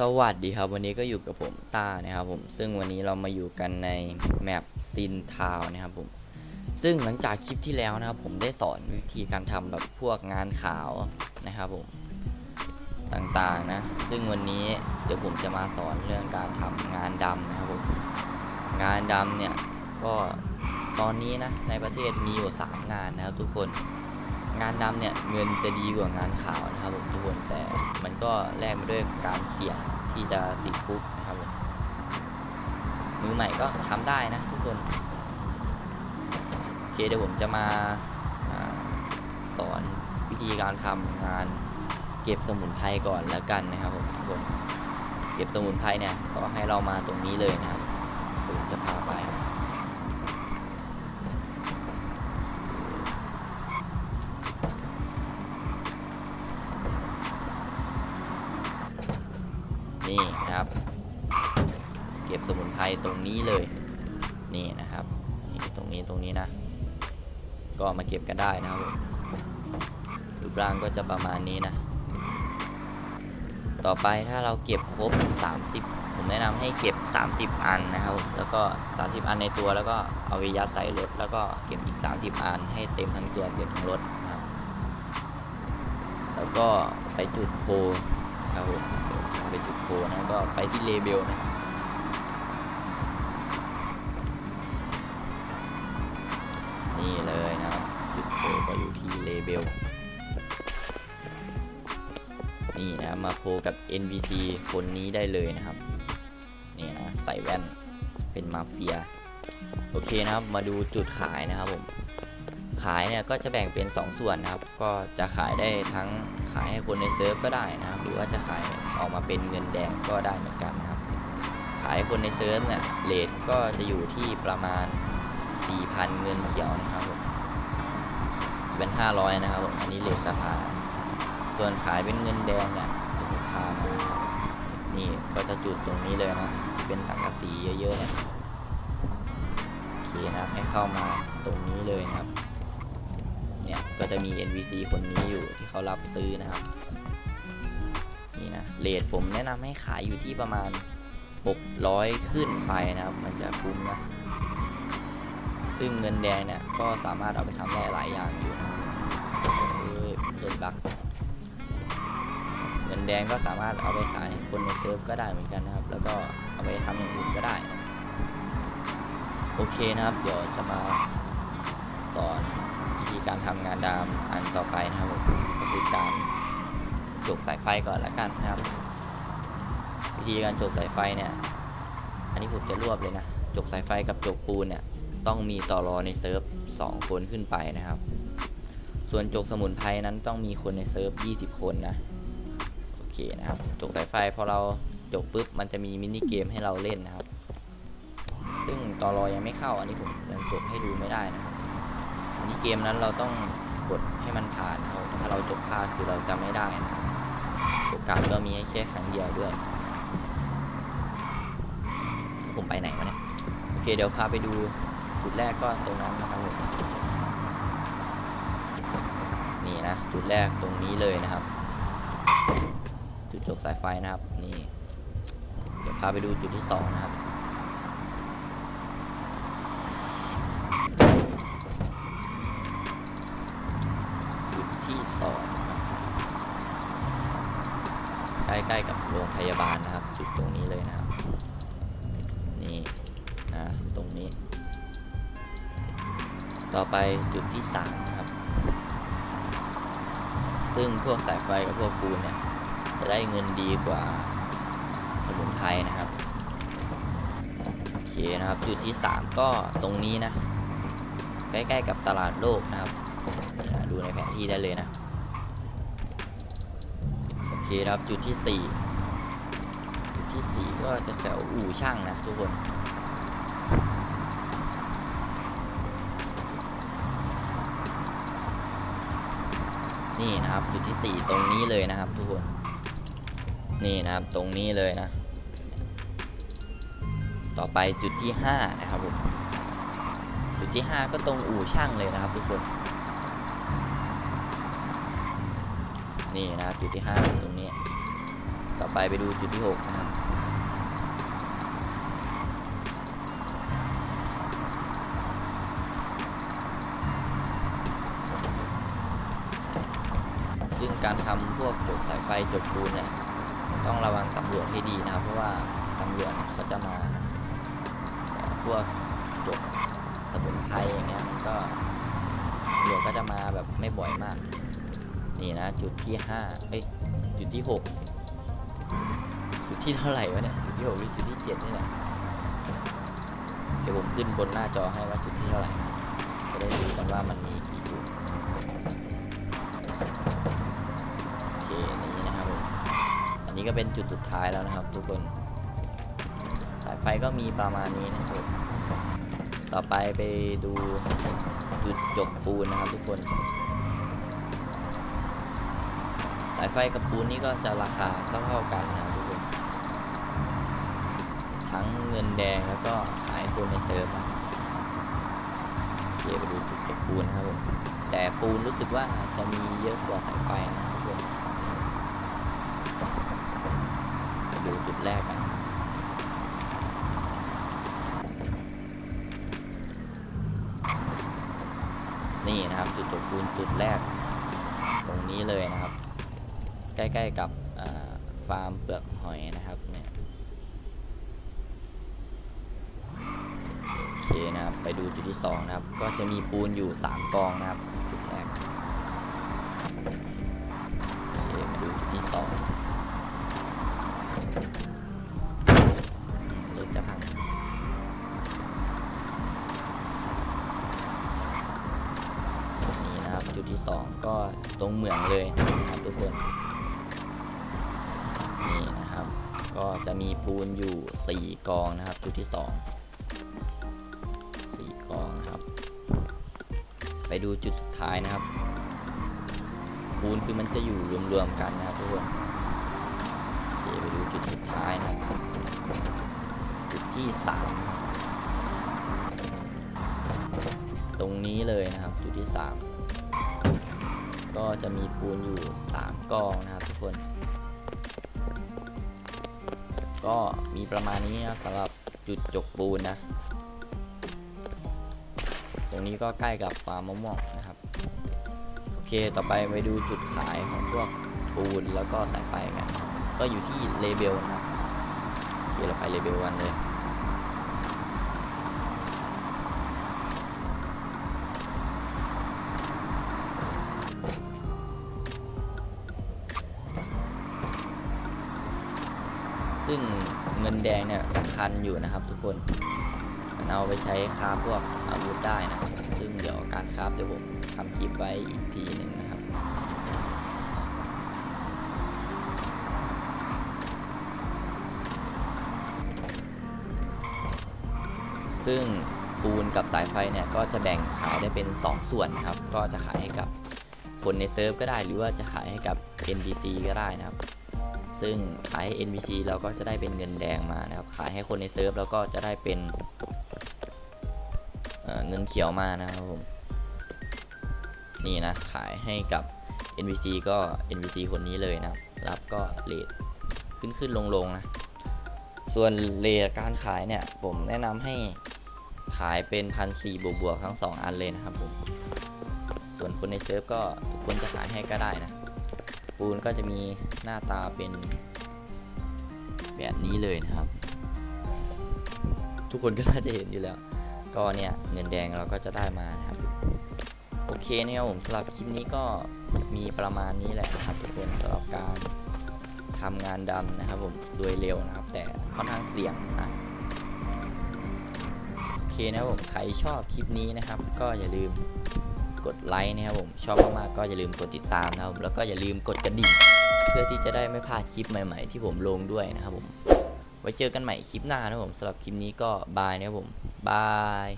สวัสดีครับวันนี้ก็อยู่กับผมต้านะครับผมซึ่งวันนี้เรามาอยู่กันในแมปซินทาวนะครับผมซึ่งหลังจากคลิปที่แล้วนะครับผมได้สอนวิธีการทำแบบพวกงานขาวนะครับผมต่างๆนะซึ่งวันนี้เดี๋ยวผมจะมาสอนเรื่องการทำงานดำนะครับผมงานดำเนี่ยก็ตอนนี้นะในประเทศมีอยู่ 3 งานนะครับทุกคน งานดำเนี่ยเงินจะดีกว่างานขาวนะครับผมทุกคนแต่มันก็แลกมาด้วยการเสี่ยงที่จะติดคุกนะครับผมมือใหม่ก็ทำได้นะทุกคนโอเคเดี๋ยวผมจะมาอาสอนวิธีการทำงานเก็บสมุนไพรก่อนแล้วกันนะครับผมทุกคนเก็บสมุนไพรเนี่ยก็ให้เรามาตรงนี้เลยนะครับ นี่ครับ เก็บสมุนไพรตรงนี้เลย นี่นะครับนี่ตรงนี้ตรงนี้นะ ก็มาเก็บกันได้นะครับรูปร่างก็จะประมาณนี้นะ ต่อไปถ้าเราเก็บครบ 30 ผมแนะนำให้เก็บ 30 อันนะครับ แล้วก็ 30 อันในตัวแล้วก็เอาไปยัดใส่รถแล้วก็เก็บอีก 30 อันให้เต็มทั้งตัวเต็มทั้งรถนะครับ แล้วก็ไปจุดโพนะครับผม โพลนะก็ไปที่เลเบลนะนี่เลยนะจุดโพลก็อยู่ที่เลเบลนี่นะมาโพลกับ NPC คนนี้ได้เลยนะครับนี่นะใส่แว่นเป็นมาเฟีย โอเคนะครับมาดูจุดขายนะครับผม ขายเนี่ยก็จะแบ่งเป็น 2 ส่วนนะครับ ก็จะขายได้ทั้งขายให้คนในเซิร์ฟก็ได้นะครับ หรือว่าจะขายออกมาเป็นเงินแดงก็ได้เหมือนกันนะครับ ขายให้คนในเซิร์ฟเนี่ยเลทก็จะอยู่ที่ประมาณ 4,000 เงินเขียวนะครับผมเป็น 500 นะครับผมอันนี้เลทสภาส่วนขายเป็นเงินแดงเนี่ยเดี๋ยวผมพามานี่ก็จะจุดตรงนี้เลยนะเป็นสังกะสีเยอะๆเนี่ยโอเคนะครับให้เข้ามาตรงนี้เลยนะครับ ก็จะมี NPC คนนี้อยู่ที่เขารับซื้อนะครับ นี่นะเลทผมแนะนำให้ขายอยู่ที่ประมาณ 600 ขึ้นไปนะครับ มันจะคุ้มนะ ซึ่งเงินแดงเนี่ยก็สามารถเอาไปทำได้หลายอย่างอยู่เอ้ยเดินบักเงินแดงก็สามารถเอาไปขายให้คนในเซิร์ฟก็ได้เหมือนกันนะครับ แล้วก็เอาไปทำอย่างอื่นก็ได้ โอเคนะครับ เดี๋ยวจะมาสอน การทำงานดามอันต่อไปนะครับผมก็คือการจกสายไฟก่อนละกันนะครับ วิธีการจกสายไฟเนี่ย อันนี้ผมจะรวบเลยนะจกสายไฟกับจกปูนเนี่ยต้องมีต่อรอในเซิร์ฟ2คนขึ้นไปนะครับ ส่วนจกสมุนไพรนั้นต้องมีคนในเซิร์ฟ20 คนนะโอเคนะครับจกสายไฟพอเราจกปุ๊บมันจะมีมินิเกมให้เราเล่นนะครับ ซึ่งต่อรอยังไม่เข้าอันนี้ผมยังจบให้ดูไม่ได้นะ ครับอันนี้เกมนั้นเราต้องกดให้มันผ่านครับถ้าเราจบพลาดคือเราจะไม่ได้นะครับโอกาสก็มีให้แค่ครั้งเดียวด้วย ผมไปไหนวะเนี่ย โอเคเดี๋ยวพาไปดูจุดแรกก็ตรงนั้นนะครับผมนี่นะจุดแรกตรงนี้เลยนะครับ จุดจบสายไฟนะครับนี่ เดี๋ยวพาไปดูจุดที่สองนะครับ ดที่อใกล้ๆกับโรงพยาบาลนะครับ จุดตรงนี้เลยนะครับ นี่นะตรงนี้ ต่อไปจุดที่สามนะครับ ซึ่งพวกสายไฟกับพวกปูนเนี่ยจะได้เงินดีกว่าสมุนไพรนะครับโอเคนะครับ จุดที่สามก็ตรงนี้นะ ใกล้ๆกับตลาดโลกนะครับดูในแผนที่ได้เลยนะ เคครับจุดที่สี่จุดที่สี่ก็จะแถวอู่ช่างนะทุกคนนี่นะครับจุดที่สี่ตรงนี้เลยนะครับทุกคนนี่นะครับตรงนี้เลยนะ ต่อไปจุดที่ห้านะครับผมจุดที่ 5 ก็ตรงอู่ช่างเลยนะครับทุกคน นี่นะจุดที่5ตรงนี้ ต่อไปไปดูจุดที่หกนะครับซึ่งการทำพวกจกสายไฟจกปูนเนี่ยต้องระวังตำรวจให้ดีนะครับ เพราะว่าตำรวจเขาจะมาเอ่อพวกจกสมุนไพรอย่างเงี้ยมันก็ตำรวจก็จะมาแบบไม่บ่อยมาก นี่นะจุดที่ห้าเอ้ยจุดที่หกจุดที่เท่าไหร่วะเนี่ยจุดที่หกหรือจุดที่เจ็ดนี่แหละเดี๋ยวผมขึ้นบนหน้าจอให้ว่าจุดที่เท่าไหร่จะได้ดูกันว่ามันมีกี่จุดโอเคนี่นะครับผมอันนี้ก็เป็นจุดสุดท้ายแล้วนะครับ ทุกคนสายไฟก็มีประมาณนี้นะครับต่อไปไปดูจุดจบปูนนะครับทุกคน สายไฟกับปูนนี่ก็จะราคาเท่าๆกันนะทุกคนทั้งเงินแดงแล้วก็ขายคนในเซิร์ฟนะโอเคไปดูจุดจบปูนนะครับผมแต่ปูนรู้สึกว่าจะมีเยอะกว่าสายไฟนะทุกคนไปดูจุดแรกกันนี่นะครับจุดจบปูนจุดแรกตรงนี้เลยนะครับ ใกล้ๆกับฟาร์มเปลือกหอยนะครับเนี่ยโอเคนะครับไปดูจุดที่สองนะครับ ก็จะมีปูนอยู่ 3 กองนะครับจุดแรกโอเคมาดูจุดที่สองรถจะพังนี่นะครับจุดที่สองก็ตรงเหมืองเลยนะครับทุกคน นี่นะครับ ก็จะมีปูนอยู่ 4 กองนะครับจุดที่สองสี่กองนะครับ ไปดูจุดสุดท้ายนะครับ ปูนคือมันจะอยู่รวมๆกันนะครับทุกคนโอเคไปดูจุดสุดท้ายนะครับจุดที่สามตรงนี้เลยนะครับจุดที่สามก็จะมีปูนอยู่สามกองนะครับทุกคน ก็มีประมาณนี้นะสำหรับจุดจกปูนนะ ตรงนี้ก็ใกล้กับฟาร์มมะม่วงนะครับ โอเคต่อไปไปดูจุดขายของพวกปูนแล้วก็สายไฟกัน ก็อยู่ที่เลเบลนะโอเคเราไปเลเบลกันเลย เงินแดงเนี่ยสำคัญอยู่นะครับทุกคนมันเอาไปใช้คราฟพวกอาวุธได้นะ ซึ่งเดี๋ยวการคราฟเดี๋ยวผมทำคลิปไว้อีกทีหนึ่งนะครับซึ่งปูนกับสายไฟเนี่ยก็จะแบ่งขายได้เป็น 2 ส่วนนะครับ ก็จะขายให้กับคนในเซิร์ฟก็ได้หรือว่าจะขายให้กับ NPC ก็ได้นะครับ ซึ่งขายให้ NPC เราก็จะได้เป็นเงินแดงมานะครับ ขายให้คนในเซิร์ฟแล้วก็จะได้เป็นเเงินเขียวมานะครับผม นี่นะ ขายให้กับ NPC ก็ NPC คนนี้เลยนะ รับก็เลทขึ้นขึ้นลงลงนะ ส่วนเลทการขายเนี่ย ผมแนะนำให้ขายเป็นพันสี่บวกบวกๆทั้งสองอันเลยนะครับผม ส่วนคนในเซิร์ฟก็ทุกคนจะขายให้ก็ได้นะ ปูนก็จะมีหน้าตาเป็นแบบนี้เลยนะครับ ทุกคนก็น่าจะเห็นอยู่แล้ว ก็เนี่ยเงินแดงเราก็จะได้มานะครับโอเคนะครับผมสำหรับคลิปนี้ก็มีประมาณนี้แหละนะครับทุกคนสำหรับการทำงานดำนะครับผมโดยเร็วนะครับ แต่ค่อนข้างเสี่ยงนะโอเคนะครับผมใครชอบคลิปนี้นะครับ ก็อย่าลืม กดไลค์นะครับผมชอบมากๆก็อย่าลืมกดติดตามนะครับแล้วก็อย่าลืมกดกระดิ่ง เพื่อที่จะได้ไม่พลาดคลิปใหม่ๆ ที่ผมลงด้วยนะครับผมไว้เจอกันใหม่คลิปหน้านะครับผมสำหรับคลิปนี้ก็บายนะครับผมบาย